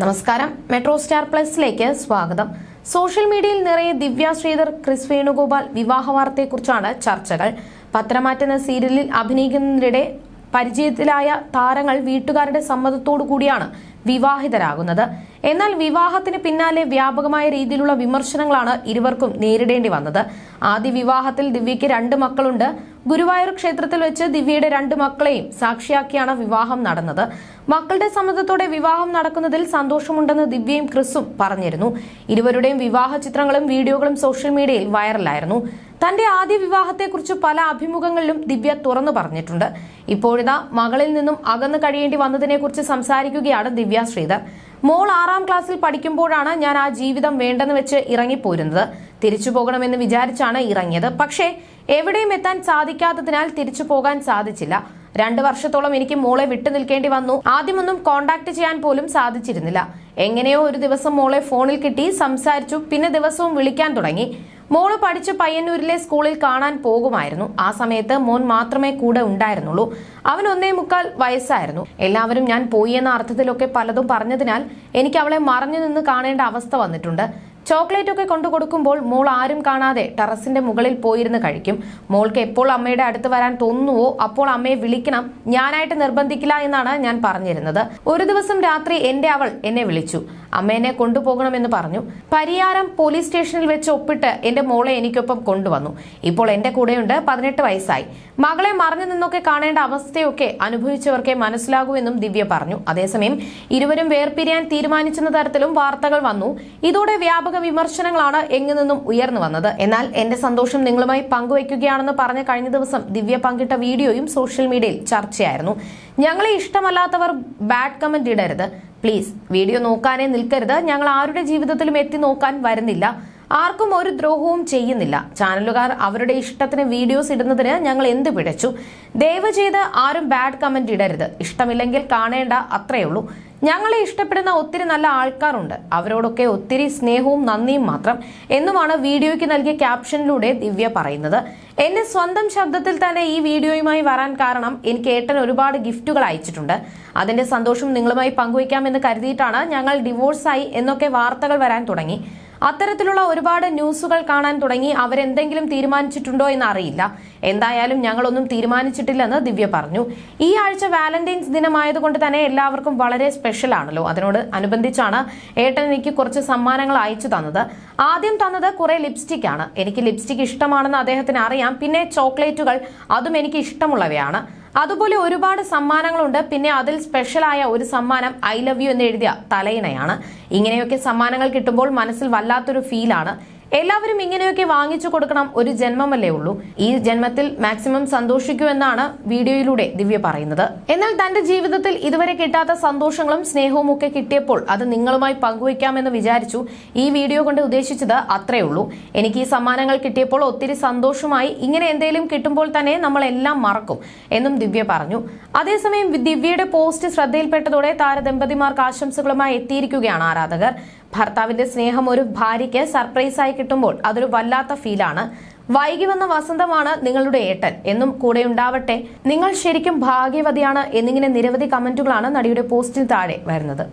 നമസ്കാരം. Metro star പ്ലസിലേക്ക് സ്വാഗതം. Social മീഡിയയിൽ നിറയെ ദിവ്യ ശ്രീധർ ക്രിസ് വേണുഗോപാൽ വിവാഹ വാർത്തയെക്കുറിച്ചാണ് ചർച്ചകൾ. പത്രമാറ്റെന്ന സീരിയലിൽ അഭിനയിക്കുന്നതിനിടെ പരിചയത്തിലായ താരങ്ങൾ വീട്ടുകാരുടെ സമ്മതത്തോടു കൂടിയാണ് വിവാഹിതരാകുന്നത്. എന്നാൽ വിവാഹത്തിന് പിന്നാലെ വ്യാപകമായ രീതിയിലുള്ള വിമർശനങ്ങളാണ് ഇരുവർക്കും നേരിടേണ്ടി വന്നത്. ആദ്യ വിവാഹത്തിൽ ദിവ്യയ്ക്ക് രണ്ട് മക്കളുണ്ട്. ഗുരുവായൂർ ക്ഷേത്രത്തിൽ വെച്ച് ദിവ്യയുടെ രണ്ട് മക്കളെയും സാക്ഷിയാക്കിയാണ് വിവാഹം നടന്നത്. മക്കളുടെ സമ്മതത്തോടെ വിവാഹം നടക്കുന്നതിൽ സന്തോഷമുണ്ടെന്ന് ദിവ്യയും ക്രിസും പറഞ്ഞിരുന്നു. ഇരുവരുടെയും വിവാഹ ചിത്രങ്ങളും വീഡിയോകളും സോഷ്യൽ മീഡിയയിൽ വൈറലായിരുന്നു. തന്റെ ആദ്യ വിവാഹത്തെക്കുറിച്ച് പല അഭിമുഖങ്ങളിലും ദിവ്യ തുറന്നു പറഞ്ഞിട്ടുണ്ട്. ഇപ്പോഴിതാ മകളിൽ നിന്നും അകന്നു കഴിയേണ്ടി വന്നതിനെക്കുറിച്ച് സംസാരിക്കുകയാണ് ദിവ്യ ശ്രീധർ. മോൾ ആറാം ക്ലാസ്സിൽ പഠിക്കുമ്പോഴാണ് ഞാൻ ആ ജീവിതം വേണ്ടെന്ന് വെച്ച് ഇറങ്ങിപ്പോരുന്നത്. തിരിച്ചു പോകണമെന്ന് വിചാരിച്ചാണ് ഇറങ്ങിയത്. പക്ഷേ എവിടെയും എത്താൻ സാധിക്കാത്തതിനാൽ തിരിച്ചു പോകാൻ സാധിച്ചില്ല. രണ്ടു വർഷത്തോളം എനിക്ക് മോളെ വിട്ടു നിൽക്കേണ്ടി വന്നു. ആദ്യമൊന്നും കോണ്ടാക്ട് ചെയ്യാൻ പോലും സാധിച്ചിരുന്നില്ല. എങ്ങനെയോ ഒരു ദിവസം മോളെ ഫോണിൽ കിട്ടി സംസാരിച്ചു പിന്നെ ദിവസവും വിളിക്കാൻ തുടങ്ങി. മോൾ പഠിച്ച് പയ്യന്നൂരിലെ സ്കൂളിൽ കാണാൻ പോകുമായിരുന്നു. ആ സമയത്ത് മോൻ മാത്രമേ കൂടെ ഉണ്ടായിരുന്നുള്ളൂ. അവൻ ഒന്നേ മുക്കാൽ വയസ്സായിരുന്നു. എല്ലാവരും ഞാൻ പോയി എന്ന അർത്ഥത്തിലൊക്കെ പലതും പറഞ്ഞതിനാൽ എനിക്ക് അവളെ മറഞ്ഞു നിന്ന് കാണേണ്ട അവസ്ഥ വന്നിട്ടുണ്ട്. ചോക്ലേറ്റ് ഒക്കെ കൊണ്ടു കൊടുക്കുമ്പോൾ മോൾ ആരും കാണാതെ ടെറസിന്റെ മുകളിൽ പോയിരുന്ന് കഴിക്കും. മോൾക്ക് എപ്പോൾ അമ്മയുടെ അടുത്ത് വരാൻ തോന്നുവോ അപ്പോൾ അമ്മയെ വിളിക്കണം. ഞാനായിട്ട് നിർബന്ധിക്കില്ല എന്നാണ് ഞാൻ പറഞ്ഞിരുന്നത്. ഒരു ദിവസം രാത്രി എന്റെ അവൾ എന്നെ വിളിച്ചു. അമ്മേനെ കൊണ്ടുപോകണമെന്ന് പറഞ്ഞു. പരിയാരം പോലീസ് സ്റ്റേഷനിൽ വെച്ച് ഒപ്പിട്ട് എന്റെ മോളെ എനിക്കൊപ്പം കൊണ്ടുവന്നു. ഇപ്പോൾ എന്റെ കൂടെയുണ്ട് പതിനെട്ട് വയസ്സായി. മകളെ മറഞ്ഞു നിന്നൊക്കെ കാണേണ്ട അവസ്ഥയൊക്കെ അനുഭവിച്ചവർക്കേ മനസ്സിലാകൂ എന്നും ദിവ്യ പറഞ്ഞു. അതേസമയം ഇരുവരും വേർപിരിയാൻ തീരുമാനിച്ചെന്ന തരത്തിലും വാർത്തകൾ വന്നു. ഇതോടെ വ്യാപക വിമർശനങ്ങളാണ് എങ്ങു നിന്നും ഉയർന്നു വന്നത്. എന്നാൽ എന്റെ സന്തോഷം നിങ്ങളുമായി പങ്കുവയ്ക്കുകയാണെന്ന് പറഞ്ഞ കഴിഞ്ഞ ദിവസം ദിവ്യ പങ്കിട്ട വീഡിയോയും സോഷ്യൽ മീഡിയയിൽ ചർച്ചയായിരുന്നു. ഞങ്ങളെ ഇഷ്ടമല്ലാത്തവർ ബാഡ് കമന്റ് ഇടരുത്. പ്ലീസ് വീഡിയോ നോക്കാനേ നിൽക്കരുത്. ഞങ്ങൾ ആരുടെ ജീവിതത്തിലും എത്തി നോക്കാൻ വരുന്നില്ല. ആർക്കും ഒരു ദ്രോഹവും ചെയ്യുന്നില്ല. ചാനലുകാർ അവരുടെ ഇഷ്ടത്തിന് വീഡിയോസ് ഇടുന്നതിന് ഞങ്ങൾ എന്ത് പിഴച്ചു? ദയവ് ചെയ്ത് ആരും ബാഡ് കമന്റ് ഇടരുത്. ഇഷ്ടമില്ലെങ്കിൽ കാണേണ്ട അത്രയേ ഉള്ളൂ. ഞങ്ങളെ ഇഷ്ടപ്പെടുന്ന ഒത്തിരി നല്ല ആൾക്കാരുണ്ട്. അവരോടൊക്കെ ഒത്തിരി സ്നേഹവും നന്ദിയും മാത്രം. എന്നുമാണ് വീഡിയോയ്ക്ക് നൽകിയ ക്യാപ്ഷനിലൂടെ ദിവ്യ പറയുന്നത്. എന്റെ സ്വന്തം ശബ്ദത്തിൽ തന്നെ ഈ വീഡിയോയുമായി വരാൻ കാരണം എനിക്ക് ഏട്ടൻ ഒരുപാട് ഗിഫ്റ്റുകൾ അയച്ചിട്ടുണ്ട്. അതിന്റെ സന്തോഷം നിങ്ങളുമായി പങ്കുവയ്ക്കാമെന്ന് കരുതിയിട്ടാണ് ഞങ്ങൾ ഡിവോഴ്സായി എന്നൊക്കെ വാർത്തകൾ വരാൻ തുടങ്ങി. അത്തരത്തിലുള്ള ഒരുപാട് ന്യൂസുകൾ കാണാൻ തുടങ്ങി അവരെന്തെങ്കിലും തീരുമാനിച്ചിട്ടുണ്ടോ എന്ന് അറിയില്ല. എന്തായാലും ഞങ്ങളൊന്നും തീരുമാനിച്ചിട്ടില്ലെന്ന് ദിവ്യ പറഞ്ഞു. ഈ ആഴ്ച വാലന്റൈൻസ് ദിനമായതുകൊണ്ട് തന്നെ എല്ലാവർക്കും വളരെ സ്പെഷ്യൽ ആണല്ലോ. അതിനോട് അനുബന്ധിച്ചാണ് ഏട്ടൻ എനിക്ക് കുറച്ച് സമ്മാനങ്ങൾ അയച്ചു തന്നത്. ആദ്യം തന്നത് കുറെ ലിപ്സ്റ്റിക് ആണ്. എനിക്ക് ലിപ്സ്റ്റിക് ഇഷ്ടമാണെന്ന് അദ്ദേഹത്തിന് അറിയാം. പിന്നെ ചോക്ലേറ്റുകൾ അതും എനിക്ക് ഇഷ്ടമുള്ളവയാണ്. അതുപോലെ ഒരുപാട് സമ്മാനങ്ങളുണ്ട്. പിന്നെ അതിൽ സ്പെഷ്യലായ ഒരു സമ്മാനം ഐ ലവ് യു എന്ന് എഴുതിയ തലയിണയാണ്. ഇങ്ങനെയൊക്കെ സമ്മാനങ്ങൾ കിട്ടുമ്പോൾ മനസ്സിൽ വല്ലാത്തൊരു ഫീലാണ് എല്ലാവരും ഇങ്ങനെയൊക്കെ വാങ്ങിച്ചു കൊടുക്കണം ഒരു ജന്മമല്ലേ ഉള്ളൂ. ഈ ജന്മത്തിൽ മാക്സിമം സന്തോഷിക്കൂ എന്നാണ് വീഡിയോയിലൂടെ ദിവ്യ പറയുന്നത്. എന്നാൽ തന്റെ ജീവിതത്തിൽ ഇതുവരെ കിട്ടാത്ത സന്തോഷങ്ങളും സ്നേഹവും ഒക്കെ കിട്ടിയപ്പോൾ അത് നിങ്ങളുമായി പങ്കുവയ്ക്കാമെന്ന് വിചാരിച്ചു ഈ വീഡിയോ കൊണ്ട് ഉദ്ദേശിച്ചത് അത്രേ ഉള്ളൂ. എനിക്ക് ഈ സമ്മാനങ്ങൾ കിട്ടിയപ്പോൾ ഒത്തിരി സന്തോഷമായി ഇങ്ങനെ എന്തെങ്കിലും കിട്ടുമ്പോൾ തന്നെ നമ്മൾ എല്ലാം മറക്കും എന്നും ദിവ്യ പറഞ്ഞു. അതേസമയം ദിവ്യയുടെ പോസ്റ്റ് ശ്രദ്ധയിൽപ്പെട്ടതോടെ താരദമ്പതിമാർക്ക് ആശംസകളുമായി എത്തിയിരിക്കുകയാണ് ആരാധകർ. ഭർത്താവിന്റെ സ്നേഹം ഒരു ഭാര്യയ്ക്ക് സർപ്രൈസായി കിട്ടുമ്പോൾ അതൊരു വല്ലാത്ത ഫീലാണ് വൈകി വന്ന വസന്തമാണ് നിങ്ങളുടെ ഏട്ടൻ എന്നും കൂടെ ഉണ്ടാവട്ടെ. നിങ്ങൾ ശരിക്കും ഭാഗ്യവതിയാണ് എന്നിങ്ങനെ നിരവധി കമന്റുകളാണ് നടിയുടെ പോസ്റ്റിന് താഴെ വരുന്നത്.